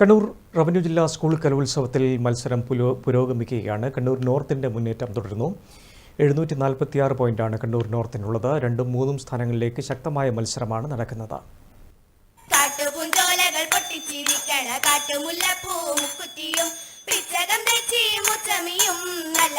Kannur revenue ജില്ലാ school കലോത്സവത്തിൽ മത്സരം പുരോ പുരോഗമിക്കുകയാണ്. കണ്ണൂർ നോർത്തിന്റെ മുന്നേറ്റം തുടരുന്നു. എഴുന്നൂറ്റി നാൽപ്പത്തിയാറ് പോയിന്റാണ് കണ്ണൂർ നോർത്തിനുള്ളത്. രണ്ടും മൂന്നും സ്ഥാനങ്ങളിലേക്ക് ശക്തമായ മത്സരമാണ് നടക്കുന്നത്. നല്ല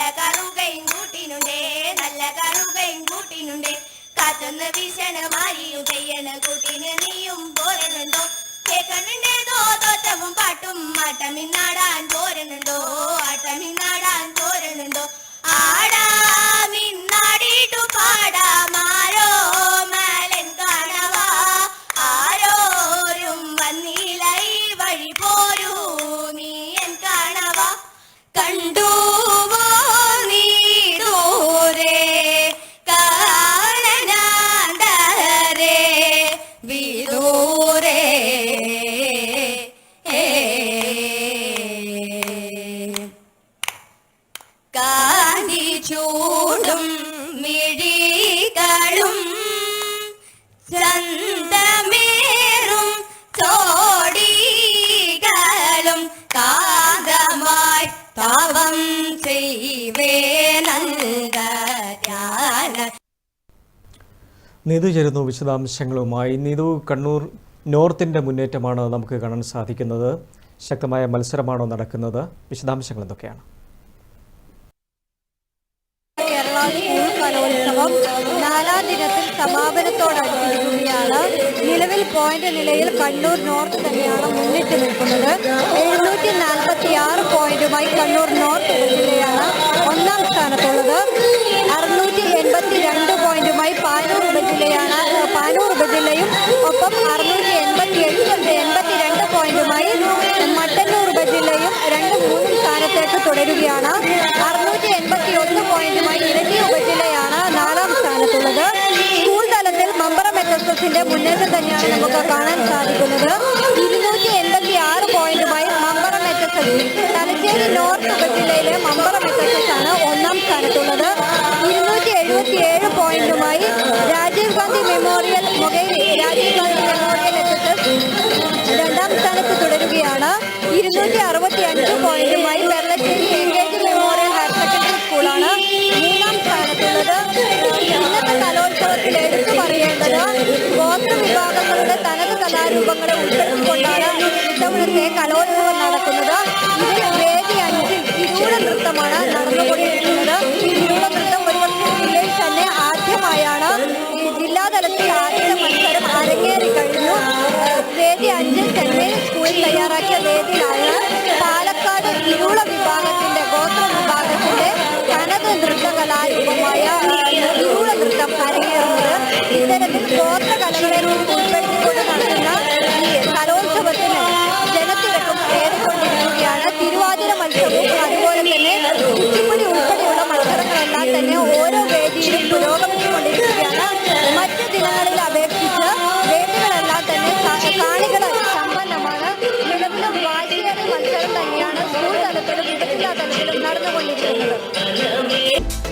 ചോടികളും കാതമായി താവം ചെയ്വേ നീതു ചേരുന്നു വിശദാംശങ്ങളുമായി. നീതു കണ്ണൂർ നോർത്തിന്റെ മുന്നേറ്റമാണ് നമുക്ക് കാണാൻ സാധിക്കുന്നത്. ശക്തമായ മത്സരമാണോ നടക്കുന്നത്? വിശദാംശങ്ങൾ എന്തൊക്കെയാണ്? സ്കൂൾ കലോത്സവം നാലാം ദിനത്തിൽ സമാപനത്തോടടുത്തിരിക്കുകയാണ് നിലവിൽ പോയിന്റ് നിലയിൽ കണ്ണൂർ നോർത്ത് തന്നെയാണ് മുന്നിട്ട് നിൽക്കുന്നത്. എഴുന്നൂറ്റി നാൽപ്പത്തി ആറ് പോയിന്റുമായി കണ്ണൂർ നോർത്ത് ഉപജില്ലയാണ് എസ് മുന്നേറ്റം തന്നെയാണ് നമുക്ക് കാണാൻ സാധിക്കുന്നത്. ഇരുന്നൂറ്റി എൺപത്തി ആറ് പോയിന്റുമായി Mambaram S S S Thalassery north ഉപജില്ലയിലെ Mambaram S S S ആണ് ഒന്നാം സ്ഥാനത്തുള്ളത്. ഇരുന്നൂറ്റി എഴുപത്തി ഏഴ് പോയിന്റുമായി Rajiv Gandhi memorial mobile Rajiv Gandhi memorial S S S രണ്ടാം സ്ഥാനത്ത് തുടരുകയാണ്. ഇരുന്നൂറ്റി അറുപത്തി അഞ്ച് പോയിന്റുമായി ഇത്തവണത്തെ കലോത്സവം നടക്കുന്നത് ഇതിൽ വേദി അഞ്ചിൽ തിരൂള നൃത്തമാണ് നടന്നുകൊണ്ടിരിക്കുന്നത്. തിരൂള നൃത്തം ഒരു ജില്ലയിൽ തന്നെ ആദ്യമായാണ്. ജില്ലാതലത്തിൽ ആദ്യത്തെ മത്സരം അരങ്ങേറി കഴിഞ്ഞു. വേദി അഞ്ചിൽ തന്നെ സ്കൂളിൽ തയ്യാറാക്കിയ വേദിയിലാണ് പാലക്കാട് തിരൂള വിഭാഗത്തിന്റെ ഗോത്ര വിഭാഗത്തിന്റെ തനത് നൃത്ത കലാരൂപമായ ഇരുള നൃത്തം അരങ്ങേറുന്നത്. ഇത്തരത്തിൽ ഗോത്ര വാശിയേറിയ മത്സരം തന്നെയാണ് സ്കൂൾ